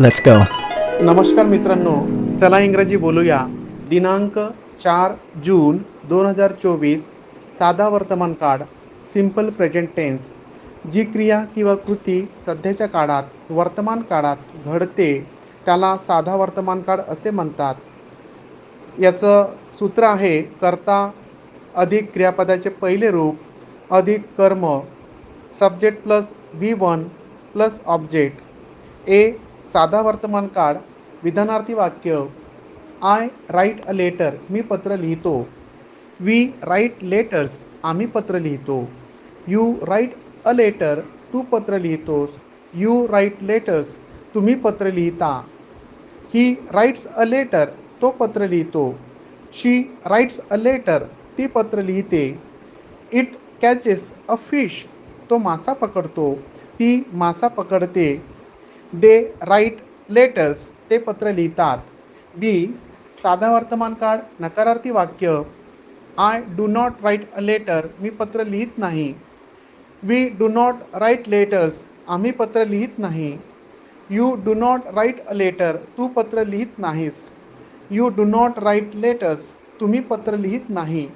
Let's go नमस्कार मित्रांनो चला इंग्रजी बोलूया. दिनांक चार जून दोन हजार चोवीस साधा वर्तमान काळ सिंपल प्रेझेंट टेन्स जी क्रिया किंवा कृती सध्याच्या काळात वर्तमान काळात घडते त्याला साधा वर्तमान काळ असे म्हणतात. याचं सूत्र आहे कर्ता अधिक क्रियापदाचे पहिले रूप अधिक कर्म subject plus B one plus object ए साधा वर्तमान काळ विधानार्थी वाक्य आय राईट अ लेटर मी पत्र लिहितो. वी राईट लेटर्स आम्ही पत्र लिहितो. यू राईट अ लेटर तू पत्र लिहितोस. यू राईट लेटर्स तुम्ही पत्र लिहिता. ही राईट्स अ लेटर तो पत्र लिहितो. शी राईट्स अ लेटर ती पत्र लिहिते. इट कॅचेस अ फिश तो मासा पकडतो. ती मासा पकडते. दे राईट लेटर्स ते पत्र लिहितात. बी साधा वर्तमान काळ नकारार्थी वाक्य I do not write a letter मी पत्र लिहित नाही. We do not write letters आम्ही पत्र लिहित नाही. You do not write a letter तू पत्र लिहित नाहीस. You do not write letters तुम्ही पत्र लिहित नाही.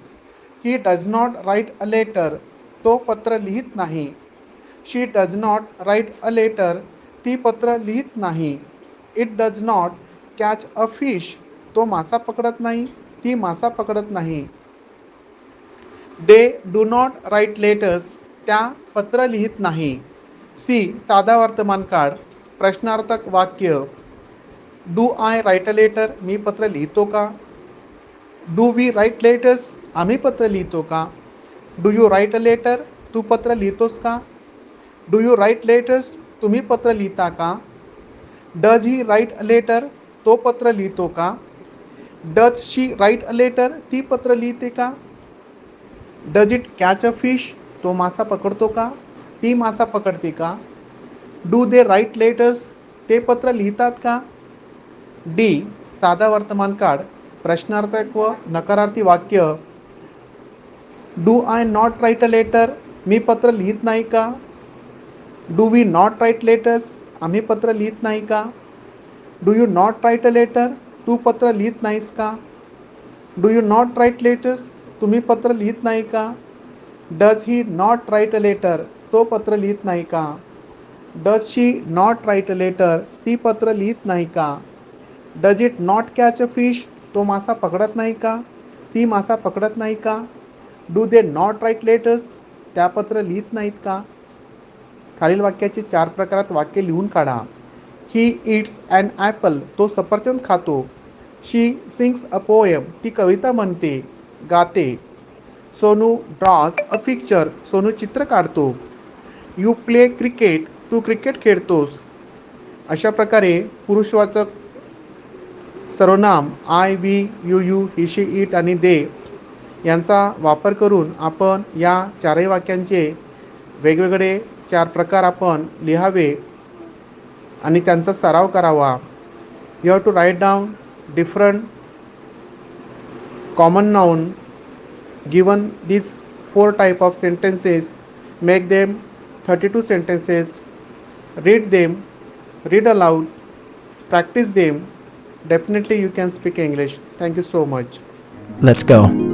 He does not write a letter तो पत्र लिहित नाही. She does not write a letter ती पत्र लिहित नाही. It does not catch a fish तो मासा पकडत नाही ती मासा पकडत नाही. They do not write letters त्या पत्र लिहित नाही. सी साधा वर्तमान काळ. प्रश्नार्थक वाक्य. Do I write a letter मी पत्र लिहितो का? डू वी राईट लेटर्स आम्ही पत्र लिहितो का? Do you write a letter तू पत्र लिहितोस का? डू यू राईट लेटर्स तुम्ही पत्र लिहिता का? Does he write a letter तो पत्र लिहितो का? Does she write a letter, ती पत्र लिहिते का? Does it catch a fish तो मासा पकडतो का? ती मासा पकडते का? डू दे राईट लेटर्स, ते पत्र लिहितात का? डी. साधा वर्तमान काळ, प्रश्नार्थक व नकारार्थी वाक्य. Do I not write a letter, मी पत्र लिहित नाही का? Do we not write letters आम्ही पत्र लिहित नाही का? Do you not write a letter तू पत्र लिहित नाहीस का? Do you not write letters तुम्ही पत्र लिहित नाही का? Does he not write a letter तो पत्र लिहित नाही का? Does she not write a letter ती पत्र लिहित नाही का? Does it not catch a fish तो मासा पकडत नाही का? ती मासा पकडत नाही का? Do they not write letters त्या पत्र लिहित नाहीत का? खालील वाक्याचे चार प्रकारात वाक्य लिहून काढा. ही इट्स अँड ॲपल तो सफरचंद खातो. शी सिंग्स अ पोएम ती कविता म्हणते. गाते. Sonu draws a picture Sonu चित्र काढतो. यू प्ले क्रिकेट तू क्रिकेट खेळतोस. अशा प्रकारे पुरुषवाचक सर्वनाम I we you you he she it आणि दे यांचा वापर करून आपण या चारही वाक्यांचे वेगवेगळे चार प्रकार आपण लिहावे आणि त्यांचा सराव करावा you have to write down different common noun given these four type of sentences make them 32 sentences read them read aloud practice them definitely you can speak english thank you so much Let's go.